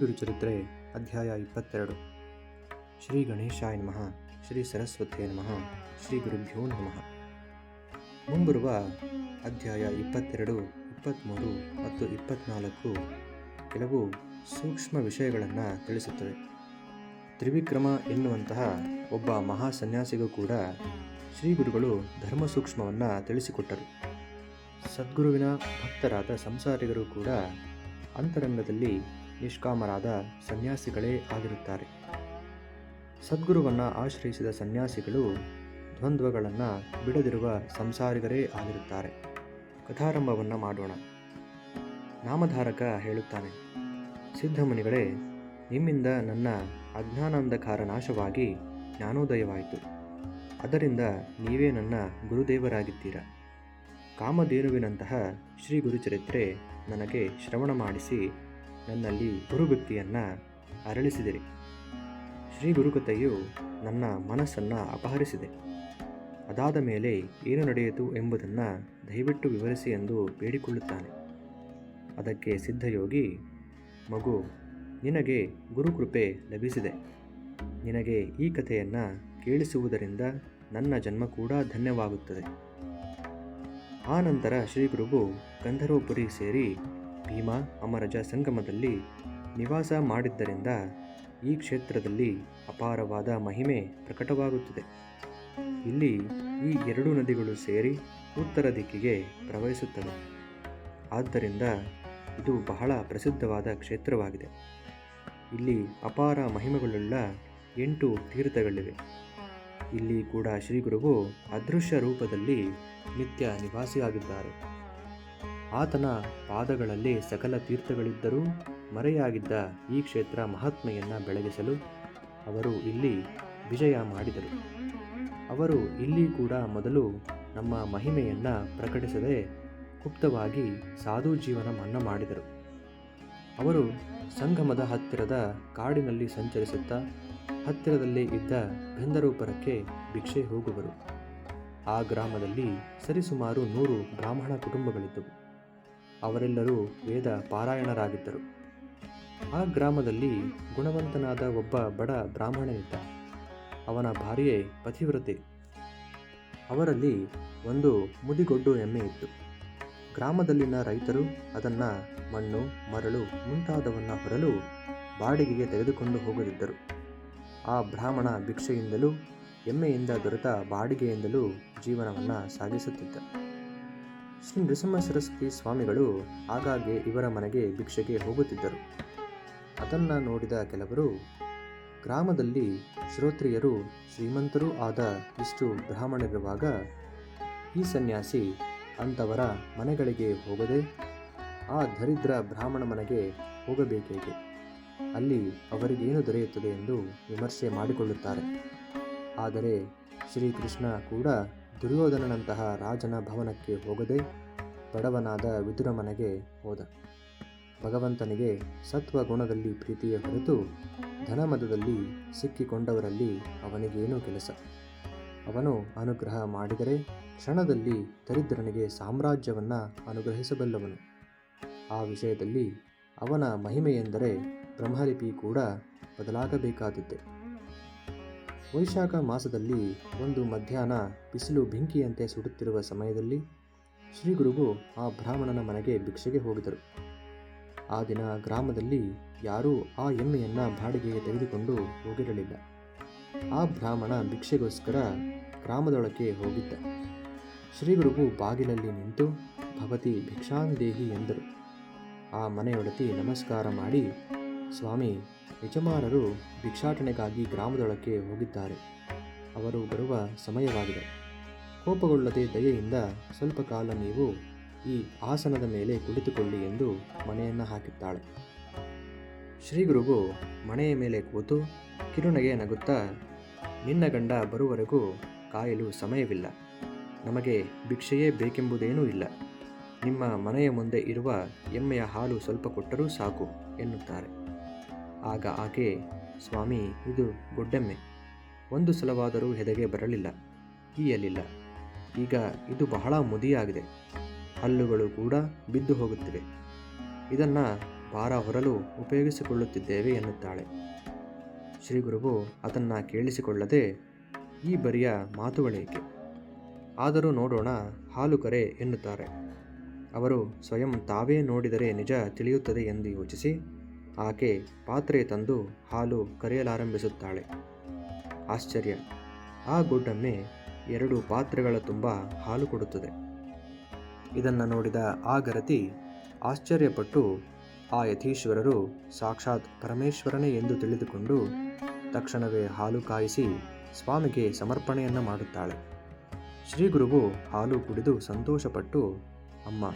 ಗುರುಚರಿತ್ರೆ ಅಧ್ಯಾಯ ಇಪ್ಪತ್ತೆರಡು. ಶ್ರೀ ಗಣೇಶಾಯ ನಮಃ. ಶ್ರೀ ಸರಸ್ವತಿಯ ನಮಃ. ಶ್ರೀ ಗುರುಭ್ಯೋ ನಮಃ. ಮುಂಬರುವ ಅಧ್ಯಾಯ ಇಪ್ಪತ್ತೆರಡು, ಇಪ್ಪತ್ತ್ಮೂರು ಮತ್ತು ಇಪ್ಪತ್ತ್ನಾಲ್ಕು ಕೆಲವು ಸೂಕ್ಷ್ಮ ವಿಷಯಗಳನ್ನು ತಿಳಿಸುತ್ತವೆ. ತ್ರಿವಿಕ್ರಮ ಎನ್ನುವಂತಹ ಒಬ್ಬ ಮಹಾ ಸನ್ಯಾಸಿಗೂ ಕೂಡ ಶ್ರೀ ಗುರುಗಳು ಧರ್ಮ ಸೂಕ್ಷ್ಮವನ್ನು ತಿಳಿಸಿಕೊಟ್ಟರು. ಸದ್ಗುರುವಿನ ಭಕ್ತರಾದ ಸಂಸಾರಿಗರು ಕೂಡ ಅಂತರಂಗದಲ್ಲಿ ನಿಷ್ಕಾಮರಾದ ಸನ್ಯಾಸಿಗಳೇ ಆಗಿರುತ್ತಾರೆ. ಸದ್ಗುರುವನ್ನು ಆಶ್ರಯಿಸಿದ ಸನ್ಯಾಸಿಗಳು ದ್ವಂದ್ವಗಳನ್ನು ಬಿಡದಿರುವ ಸಂಸಾರಿಗರೇ ಆಗಿರುತ್ತಾರೆ. ಕಥಾರಂಭವನ್ನು ಮಾಡೋಣ. ನಾಮಧಾರಕ ಹೇಳುತ್ತಾನೆ. ಸಿದ್ಧಮುನಿಗಳೇ, ನಿಮ್ಮಿಂದ ನನ್ನ ಅಜ್ಞಾನಾಂಧಕಾರ ನಾಶವಾಗಿ ಜ್ಞಾನೋದಯವಾಯಿತು. ಅದರಿಂದ ನೀವೇ ನನ್ನ ಗುರುದೇವರಾಗಿದ್ದೀರ ಕಾಮಧೇನುವಿನಂತಹ ಶ್ರೀ ಗುರುಚರಿತ್ರೆ ನನಗೆ ಶ್ರವಣ ಮಾಡಿಸಿ ನನ್ನಲ್ಲಿ ಗುರುಭಕ್ತಿಯನ್ನು ಅರಳಿಸಿದಿರಿ. ಶ್ರೀ ಗುರುಕತೆಯು ನನ್ನ ಮನಸ್ಸನ್ನು ಅಪಹರಿಸಿದೆ. ಅದಾದ ಮೇಲೆ ಏನು ನಡೆಯಿತು ಎಂಬುದನ್ನು ದಯವಿಟ್ಟು ವಿವರಿಸಿ ಎಂದು ಬೇಡಿಕೊಳ್ಳುತ್ತಾನೆ. ಅದಕ್ಕೆ ಸಿದ್ಧಯೋಗಿ, ಮಗು, ನಿನಗೆ ಗುರುಕೃಪೆ ಲಭಿಸಿದೆ. ನಿನಗೆ ಈ ಕಥೆಯನ್ನು ಕೇಳಿಸುವುದರಿಂದ ನನ್ನ ಜನ್ಮ ಕೂಡ ಧನ್ಯವಾಗುತ್ತದೆ. ಆ ನಂತರ ಶ್ರೀಗುರುವು ಗಂಧರ್ವಪುರಿ ಸೇರಿ ಭೀಮ ಅಮರಜ ಸಂಗಮದಲ್ಲಿ ನಿವಾಸ ಮಾಡಿದ್ದರಿಂದ ಈ ಕ್ಷೇತ್ರದಲ್ಲಿ ಅಪಾರವಾದ ಮಹಿಮೆ ಪ್ರಕಟವಾಗುತ್ತದೆ. ಇಲ್ಲಿ ಈ ಎರಡು ನದಿಗಳು ಸೇರಿ ಉತ್ತರ ದಿಕ್ಕಿಗೆ ಪ್ರವಹಿಸುತ್ತವೆ. ಆದ್ದರಿಂದ ಇದು ಬಹಳ ಪ್ರಸಿದ್ಧವಾದ ಕ್ಷೇತ್ರವಾಗಿದೆ. ಇಲ್ಲಿ ಅಪಾರ ಮಹಿಮೆಗಳುಳ್ಳ ಎಂಟು ತೀರ್ಥಗಳಿವೆ. ಇಲ್ಲಿ ಕೂಡ ಶ್ರೀಗುರುವು ಅದೃಶ್ಯ ರೂಪದಲ್ಲಿ ನಿತ್ಯ ನಿವಾಸಿಯಾಗಿದ್ದಾರೆ. ಆತನ ಪಾದಗಳಲ್ಲಿ ಸಕಲ ತೀರ್ಥಗಳಿದ್ದರೂ ಮರೆಯಾಗಿದ್ದ ಈ ಕ್ಷೇತ್ರ ಮಹಾತ್ಮೆಯನ್ನು ಬೆಳಗಿಸಲು ಅವರು ಇಲ್ಲಿ ವಿಜಯ ಮಾಡಿದರು. ಅವರು ಇಲ್ಲಿ ಕೂಡ ಮೊದಲು ನಮ್ಮ ಮಹಿಮೆಯನ್ನು ಪ್ರಕಟಿಸದೆ ಗುಪ್ತವಾಗಿ ಸಾಧು ಜೀವನ ಮನ್ನ ಮಾಡಿದರು. ಅವರು ಸಂಗಮದ ಹತ್ತಿರದ ಕಾಡಿನಲ್ಲಿ ಸಂಚರಿಸುತ್ತಾ ಹತ್ತಿರದಲ್ಲೇ ಇದ್ದ ಗಂಧರೂಪರಕ್ಕೆ ಭಿಕ್ಷೆ ಹೋಗುವರು. ಆ ಗ್ರಾಮದಲ್ಲಿ ಸರಿಸುಮಾರು ನೂರು ಬ್ರಾಹ್ಮಣ ಕುಟುಂಬಗಳಿದ್ದವು. ಅವರೆಲ್ಲರೂ ವೇದ ಪಾರಾಯಣರಾಗಿದ್ದರು. ಆ ಗ್ರಾಮದಲ್ಲಿ ಗುಣವಂತನಾದ ಒಬ್ಬ ಬಡ ಬ್ರಾಹ್ಮಣನಿದ್ದ. ಅವನ ಭಾರ್ಯೆ ಪತಿವ್ರತೆ. ಅವರಲ್ಲಿ ಒಂದು ಮುದಿಗೊಡ್ಡು ಎಮ್ಮೆ ಇತ್ತು. ಗ್ರಾಮದಲ್ಲಿನ ರೈತರು ಅದನ್ನು ಮಣ್ಣು, ಮರಳು ಮುಂತಾದವನ್ನು ಹೊರಲು ಬಾಡಿಗೆಗೆ ತೆಗೆದುಕೊಂಡು ಹೋಗದಿದ್ದರು. ಆ ಬ್ರಾಹ್ಮಣ ಭಿಕ್ಷೆಯಿಂದಲೂ, ಎಮ್ಮೆಯಿಂದ ದೊರೆತ ಬಾಡಿಗೆಯಿಂದಲೂ ಜೀವನವನ್ನು ಸಾಗಿಸುತ್ತಿದ್ದ. ಶ್ರೀ ನೃಸಿಂಹ ಸರಸ್ವತಿ ಸ್ವಾಮಿಗಳು ಆಗಾಗ್ಗೆ ಇವರ ಮನೆಗೆ ಭಿಕ್ಷೆಗೆ ಹೋಗುತ್ತಿದ್ದರು. ಅದನ್ನು ನೋಡಿದ ಕೆಲವರು, ಗ್ರಾಮದಲ್ಲಿ ಶ್ರೋತ್ರಿಯರು ಶ್ರೀಮಂತರೂ ಆದ ಇಷ್ಟು ಬ್ರಾಹ್ಮಣರಿರುವಾಗ, ಈ ಸನ್ಯಾಸಿ ಅಂಥವರ ಮನೆಗಳಿಗೆ ಹೋಗದೆ, ಆ ದರಿದ್ರ ಬ್ರಾಹ್ಮಣ ಮನೆಗೆ ಹೋಗಬೇಕೇಕೆ? ಅಲ್ಲಿ ಅವರಿಗೇನು ದೊರೆಯುತ್ತದೆ ಎಂದು ವಿಮರ್ಶೆ ಮಾಡಿಕೊಳ್ಳುತ್ತಾರೆ. ಆದರೆ ಶ್ರೀಕೃಷ್ಣ ಕೂಡ ದುರ್ಯೋಧನನಂತಹ ರಾಜನ ಭವನಕ್ಕೆ ಹೋಗದೆ ಬಡವನಾದ ವಿದುರ ಮನೆಗೆ ಹೋದ. ಭಗವಂತನಿಗೆ ಸತ್ವ ಗುಣದಲ್ಲಿ ಪ್ರೀತಿಯ ಹೊರತು ಧನಮದದಲ್ಲಿ ಸಿಕ್ಕಿಕೊಂಡವರಲ್ಲಿ ಅವನಿಗೇನು ಕೆಲಸ. ಅವನು ಅನುಗ್ರಹ ಮಾಡಿದರೆ ಕ್ಷಣದಲ್ಲಿ ದರಿದ್ರನಿಗೆ ಸಾಮ್ರಾಜ್ಯವನ್ನು ಅನುಗ್ರಹಿಸಬಲ್ಲವನು. ಆ ವಿಷಯದಲ್ಲಿ ಅವನ ಮಹಿಮೆಯೆಂದರೆ ಬ್ರಹ್ಮಲಿಪಿ ಕೂಡ ಬದಲಾಗಬೇಕಾದದ್ದೇ. ವೈಶಾಖ ಮಾಸದಲ್ಲಿ ಒಂದು ಮಧ್ಯಾಹ್ನ ಬಿಸಿಲು ಬೆಂಕಿಯಂತೆ ಸುಡುತ್ತಿರುವ ಸಮಯದಲ್ಲಿ ಶ್ರೀಗುರುವು ಆ ಬ್ರಾಹ್ಮಣನ ಮನೆಗೆ ಭಿಕ್ಷೆಗೆ ಹೋಗಿದರು. ಆ ದಿನ ಗ್ರಾಮದಲ್ಲಿ ಯಾರೂ ಆ ಎಮ್ಮೆಯನ್ನು ಬಾಡಿಗೆಗೆ ತೆಗೆದುಕೊಂಡು ಹೋಗಿರಲಿಲ್ಲ. ಆ ಬ್ರಾಹ್ಮಣ ಭಿಕ್ಷೆಗೋಸ್ಕರ ಗ್ರಾಮದೊಳಗೆ ಹೋಗಿದ್ದ. ಶ್ರೀಗುರುವು ಬಾಗಿಲಲ್ಲಿ ನಿಂತು, ಭವತಿ ಭಿಕ್ಷಾಂದೇಹಿ ಎಂದರು. ಆ ಮನೆಯೊಡತಿ ನಮಸ್ಕಾರ ಮಾಡಿ, ಸ್ವಾಮಿ ಯಜಮಾನರು ಭಿಕ್ಷಾಟನೆಗಾಗಿ ಗ್ರಾಮದೊಳಕ್ಕೆ ಹೋಗಿದ್ದಾರೆ. ಅವರು ಬರುವ ಸಮಯವಾಗಿದೆ. ಕೋಪಗೊಳ್ಳದೆ ದಯೆಯಿಂದ ಸ್ವಲ್ಪ ಕಾಲ ನೀವು ಈ ಆಸನದ ಮೇಲೆ ಕುಳಿತುಕೊಳ್ಳಿ ಎಂದು ಮನೆಯನ್ನು ಹಾಕಿದ್ದಾಳೆ ಶ್ರೀಗುರುವು ಮನೆಯ ಮೇಲೆ ಕೂತು ಕಿರುನಗೆ ನಗುತ್ತಾ, ನಿನ್ನ ಗಂಡ ಬರುವವರೆಗೂ ಕಾಯಲು ಸಮಯವಿಲ್ಲ. ನಮಗೆ ಭಿಕ್ಷೆಯೇ ಬೇಕೆಂಬುದೇನೂ ಇಲ್ಲ. ನಿಮ್ಮ ಮನೆಯ ಮುಂದೆ ಇರುವ ಎಮ್ಮೆಯ ಹಾಲು ಸ್ವಲ್ಪ ಕೊಟ್ಟರೂ ಸಾಕು ಎನ್ನುತ್ತಾರೆ. ಆಗ ಆಕೆ, ಸ್ವಾಮಿ, ಇದು ಗೊಡ್ಡೆಮ್ಮೆ. ಒಂದು ಸಲವಾದರೂ ಹೆದೆಗೆ ಬರಲಿಲ್ಲ, ಕೀಯಲಿಲ್ಲ. ಈಗ ಇದು ಬಹಳ ಮುದಿಯಾಗಿದೆ. ಹಲ್ಲುಗಳು ಕೂಡ ಬಿದ್ದು ಹೋಗುತ್ತಿವೆ. ಇದನ್ನು ಭಾರ ಹೊರಲು ಉಪಯೋಗಿಸಿಕೊಳ್ಳುತ್ತಿದ್ದೇವೆ, ಎನ್ನುತ್ತಾಳೆ. ಶ್ರೀ ಗುರುವು ಅದನ್ನು ಕೇಳಿಸಿಕೊಳ್ಳದೆ, ಈ ಬರಿಯ ಮಾತುಗಳೇಕೆ? ಆದರೂ ನೋಡೋಣ, ಹಾಲು ಕರೆ, ಎನ್ನುತ್ತಾರೆ. ಅವರು ಸ್ವಯಂ ತಾವೇ ನೋಡಿದರೆ ನಿಜ ತಿಳಿಯುತ್ತದೆ ಎಂದು ಯೋಚಿಸಿ ಆಕೆ ಪಾತ್ರೆ ತಂದು ಹಾಲು ಕರೆಯಲಾರಂಭಿಸುತ್ತಾಳೆ. ಆಶ್ಚರ್ಯ. ಆ ಗುಡ್ಡಮ್ಮೆ ಎರಡು ಪಾತ್ರೆಗಳ ತುಂಬ ಹಾಲು ಕೊಡುತ್ತದೆ. ಇದನ್ನು ನೋಡಿದ ಆ ಗರತಿ ಆಶ್ಚರ್ಯಪಟ್ಟು, ಆ ಯತೀಶ್ವರರು ಸಾಕ್ಷಾತ್ ಪರಮೇಶ್ವರನೇ ಎಂದು ತಿಳಿದುಕೊಂಡು ತಕ್ಷಣವೇ ಹಾಲು ಕಾಯಿಸಿ ಸ್ವಾಮಿಗೆ ಸಮರ್ಪಣೆಯನ್ನು ಮಾಡುತ್ತಾಳೆ. ಶ್ರೀಗುರುವು ಹಾಲು ಕುಡಿದು ಸಂತೋಷಪಟ್ಟು, ಅಮ್ಮ,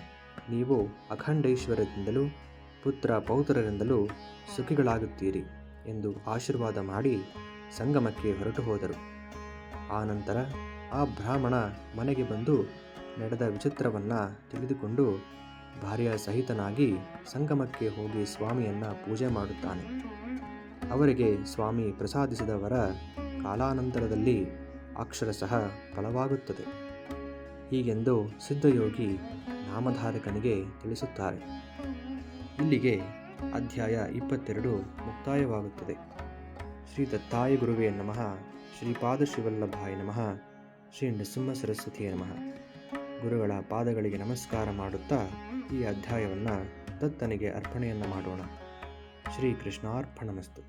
ನೀವು ಅಖಂಡೈಶ್ವರ್ಯದಿಂದಲೂ ಪುತ್ರ ಪೌತ್ರರಿಂದಲೂ ಸುಖಿಗಳಾಗುತ್ತೀರಿ ಎಂದು ಆಶೀರ್ವಾದ ಮಾಡಿ ಸಂಗಮಕ್ಕೆ ಹೊರಟು ಹೋದರು. ಆನಂತರ ಆ ಬ್ರಾಹ್ಮಣ ಮನೆಗೆ ಬಂದು ನಡೆದ ವಿಚಿತ್ರವನ್ನು ತಿಳಿದುಕೊಂಡು ಭಾರ್ಯ ಸಹಿತನಾಗಿ ಸಂಗಮಕ್ಕೆ ಹೋಗಿ ಸ್ವಾಮಿಯನ್ನು ಪೂಜೆ ಮಾಡುತ್ತಾನೆ. ಅವರಿಗೆ ಸ್ವಾಮಿ ಪ್ರಸಾದಿಸಿದವರ ಕಾಲಾನಂತರದಲ್ಲಿ ಅಕ್ಷರಶಃ ಫಲವಾಗುತ್ತದೆ. ಹೀಗೆಂದು ಸಿದ್ಧಯೋಗಿ ನಾಮಧಾರಕನಿಗೆ ತಿಳಿಸುತ್ತಾರೆ. ಇಲ್ಲಿಗೆ ಅಧ್ಯಾಯ ಇಪ್ಪತ್ತೆರಡು ಮುಕ್ತಾಯವಾಗುತ್ತದೆ. ಶ್ರೀ ದತ್ತಾಯ ಗುರುವೇ ನಮಃ. ಶ್ರೀಪಾದ ಶಿವಲ್ಲಭಾಯ ನಮಃ. ಶ್ರೀ ನೃಸಿಂಹ ಸರಸ್ವತಿಯ ನಮಃ. ಗುರುಗಳ ಪಾದಗಳಿಗೆ ನಮಸ್ಕಾರ ಮಾಡುತ್ತಾ ಈ ಅಧ್ಯಾಯವನ್ನು ದತ್ತನಿಗೆ ಅರ್ಪಣೆಯನ್ನು ಮಾಡೋಣ. ಶ್ರೀ ಕೃಷ್ಣಾರ್ಪಣಮಸ್ತು